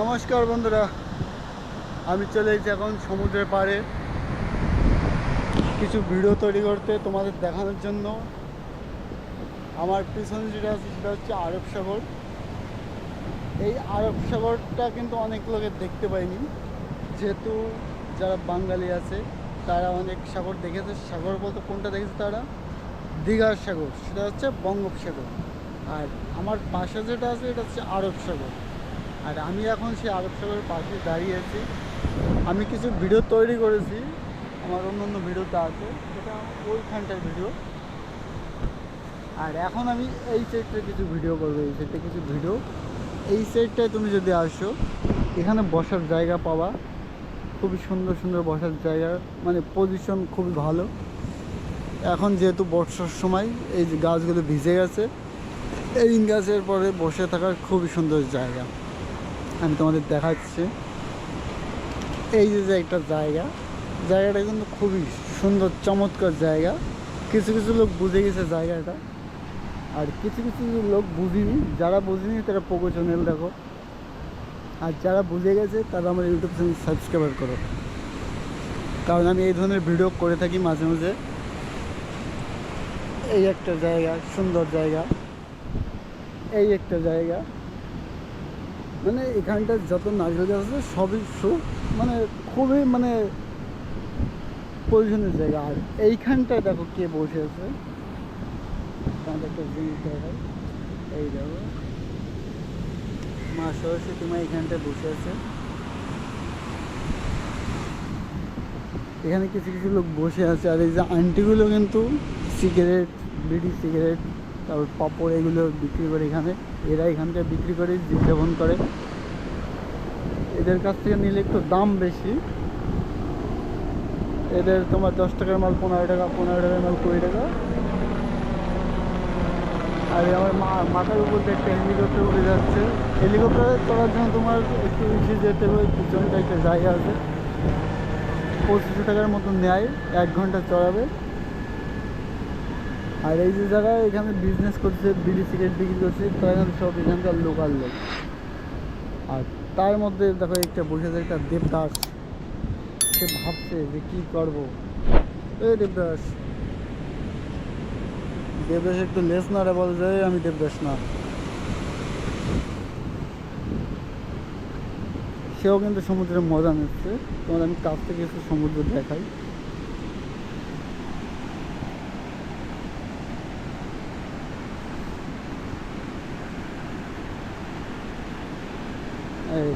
নমস্কার বন্ধুরা, আমি চলে এসেছি এখন সমুদ্রের পাড়ে। কিছু ভিডিও তৈরি করতে তোমাদের দেখানোর জন্য। আমার পিছনে যেটা আছে সেটা হচ্ছে আরব সাগর। এই আরব সাগরটা কিন্তু অনেক লোকের দেখতে পাইনি যেহেতু যারা বাঙালি আছে, তারা অনেক সাগর দেখেছে। সাগর বলতে কোনটা দেখেছে তারা? দীঘার সাগর, সেটা হচ্ছে বঙ্গোপসাগর। আর আমার পাশে যেটা আছে, এটা হচ্ছে আরব সাগর। আর আমি এখন সেই আরব সাগরের পাশে দাঁড়িয়ে আছি। আমি কিছু ভিডিও তৈরি করেছি, আমার অন্য অন্য ভিডিওতে আছে, সেটা ওইখানটার ভিডিও। আর এখন আমি এই সাইডটা কিছু ভিডিও করব, এই সাইডটা কিছু ভিডিও। এই সাইডটায় তুমি যদি আসো, এখানে বসার জায়গা পাওয়া খুবই সুন্দর সুন্দর বসার জায়গা মানে পজিশন খুবই ভালো। এখন যেহেতু বর্ষার সময়, এই যে গাছগুলো ভিজে গেছে, এই গাছের পরে বসে থাকার খুবই সুন্দর জায়গা। আমি তোমাদের দেখাচ্ছি। এই যে যে একটা জায়গা, জায়গাটা কিন্তু খুবই সুন্দর, চমৎকার জায়গা। কিছু কিছু লোক বুঝে গেছে জায়গাটা। আর কিছু কিছু লোক বুঝিনি, যারা বুঝিনি তারা পোকো চ্যানেল দেখো। আর যারা বুঝে গেছে তারা আমার ইউটিউব চ্যানেল সাবস্ক্রাইবার করো। কারণ আমি এই ধরনের ভিডিও করে থাকি মাঝে মাঝে। এই একটা জায়গা, সুন্দর জায়গা। এই একটা জায়গা। মানে এখানটা যত নারকেল গাছ আছে সবই সু- মানে খুবই মানে প্রয়োজনীয় জায়গা। আর এইখানটায় দেখো কে বসে আছে। একটা জিনিস এই দেখো। মা সরস্বতী মা এখানটায় বসে আছে। এখানে কিছু কিছু লোক বসে আছে। আর এই যে আন্টিগুলো কিন্তু সিগারেট বিড়ি সিগারেট তারপর পাপড় এগুলো বিক্রি করে এখানে। এরা এখানটা বিক্রি করে জীবনযাপন করে। এদের কাছ থেকে নিলে একটু দাম বেশি। এদের তোমার দশ টাকার মাল, পনেরো টাকা, পনেরো টাকার মাল, কুড়ি টাকা। আর আমার মাথার উপর দিয়ে একটা হেলিকপ্টার উড়ে যাচ্ছে। হেলিকপ্টারে চড়ার জন্য তোমার একটু বেশি যেতে হবে, পিছনটা একটা জায়গা আছে। পঁচিশশো টাকার মতো নেয়, এক ঘণ্টা চড়াবে। আর এই যে যারা এখানে বিজনেস করছে, বিড়ি সিগারেট বিক্রি করছে তারা সব এখানকার লোকাল লোক। আর তার মধ্যে দেখো, একটা বসে আছে একটা দেবদাস। সে ভাবছে যে কী করব। এই দেবদাস। দেবদাস একটু লেস না রে, বলে যে আমি দেবদাস না। সেও কিন্তু সমুদ্রের মজা নিচ্ছে। তোমার আমি কাছ থেকে একটু সমুদ্র দেখাই। এই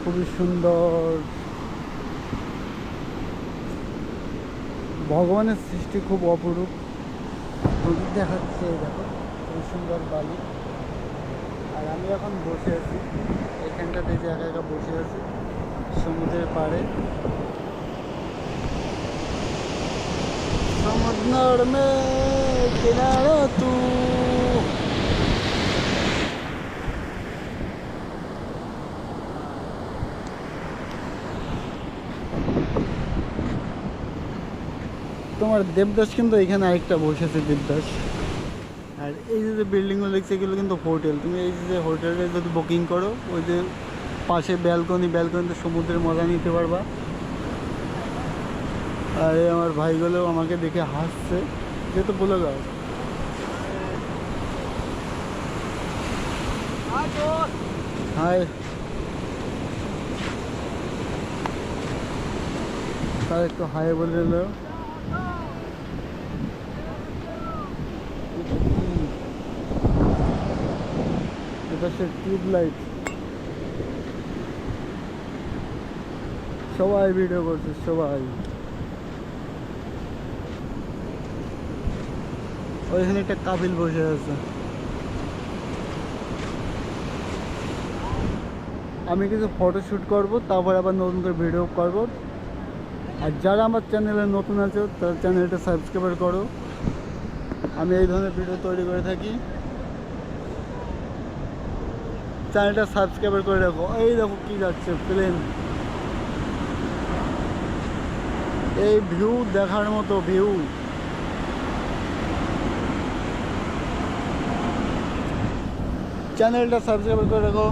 খুবই সুন্দর। ভগবানের সৃষ্টি খুব অপরূপ। দেখাচ্ছে এই দেখো, খুবই সুন্দর বালি। আর আমি এখন বসে আছি, এখানটাতে যে একা একা বসে আছি, সমুদ্রের পাড়ে। সমুদ্র মে কিনারা তু তোমার দেবদাস কিন্তু এখানে আরেকটা বসেছে, দেবদাস। আর এই যে বিল্ডিংগুলো দেখছে, এগুলো কিন্তু হোটেল তুমি এই যে হোটেলে যদি বুকিং করো, ওই যে পাশে ব্যালকনি ব্যালকনিতে সমুদ্রের মজা নিতে পারবা। আর আমার ভাইগুলো আমাকে দেখে হাসছে। যেহেতু বলে দাও। হাই। তার একটু হাই বলে দিল। টিউব লাইট সবাই ভিডিও করছে, সবাই। ওইখানে একটা কাপিল বসে আছে। আমি কিছু ফটো শ্যুট করব, তারপর আবার নতুন করে ভিডিও করব। আর যারা আমার চ্যানেলে নতুন আছে, তার চ্যানেলটা সাবস্ক্রাইব করো। আমি এই ধরনের ভিডিও তৈরি করে থাকি। চ্যানেলটা সাবস্ক্রাইব করে রাখো। এই দেখো কি যাচ্ছে প্লেন এই ভিউ দেখার মতো ভিউ চ্যানেলটা সাবস্ক্রাইব করে রাখো।